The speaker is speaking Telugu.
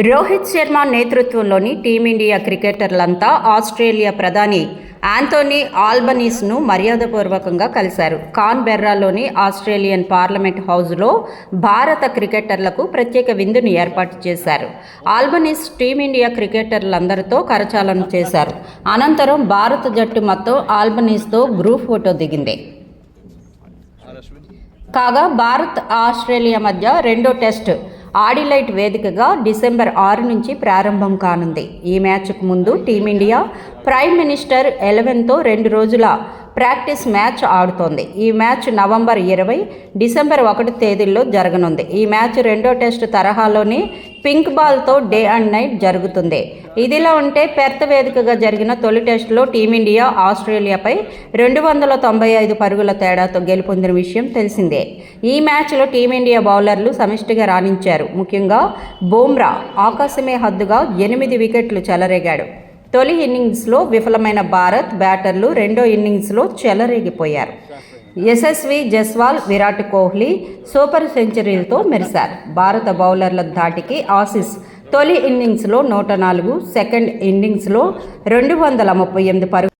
రోహిత్ శర్మ నేతృత్వంలోని టీమిండియా క్రికెటర్లంతా ఆస్ట్రేలియా ప్రధాని ఆంటోనీ ఆల్బనీస్ను మర్యాదపూర్వకంగా కలిశారు. కాన్ బెర్రాలోని ఆస్ట్రేలియన్ పార్లమెంట్ హౌజ్లో భారత క్రికెటర్లకు ప్రత్యేక విందును ఏర్పాటు చేశారు. ఆల్బనీస్ టీమిండియా క్రికెటర్లందరితో కరచాలనం చేశారు. అనంతరం భారత జట్టు మొత్తం ఆల్బనీస్తో గ్రూప్ ఫోటో దిగింది. కాగా భారత్ ఆస్ట్రేలియా మధ్య రెండో టెస్ట్ ఆడిలైట్ వేదికగా డిసెంబర్ ఆరు నుంచి ప్రారంభం కానుంది. ఈ మ్యాచ్కు ముందు టీమిండియా ప్రైమ్ మినిస్టర్ ఎలెవెన్తో రెండు రోజుల ప్రాక్టీస్ మ్యాచ్ ఆడుతోంది. ఈ మ్యాచ్ నవంబర్ ఇరవై డిసెంబర్ ఒకటి తేదీల్లో జరగనుంది. ఈ మ్యాచ్ రెండో టెస్ట్ తరహాలోనే పింక్ బాల్తో డే అండ్ నైట్ జరుగుతుంది. ఇదిలా ఉంటే పెర్త్ వేదికగా జరిగిన తొలి టెస్టులో టీమిండియా ఆస్ట్రేలియాపై రెండు వందల తొంభై ఐదు పరుగుల తేడాతో గెలుపొందిన విషయం తెలిసిందే. ఈ మ్యాచ్లో టీమిండియా బౌలర్లు సమిష్టిగా రాణించారు. ముఖ్యంగా బూమ్రా ఆకాశమే హద్దుగా ఎనిమిది వికెట్లు చెలరేగాడు. తొలి ఇన్నింగ్స్లో విఫలమైన భారత్ బ్యాటర్లు రెండో ఇన్నింగ్స్లో చెలరేగిపోయారు. యశస్వి జస్వాల్ విరాట్ కోహ్లీ సూపర్ సెంచరీలతో మెరిశారు. భారత బౌలర్ల ధాటికి ఆసీస్ తొలి ఇన్నింగ్స్లో నూట నాలుగు సెకండ్ ఇన్నింగ్స్లో రెండు వందల ముప్పై ఎనిమిది పరుగు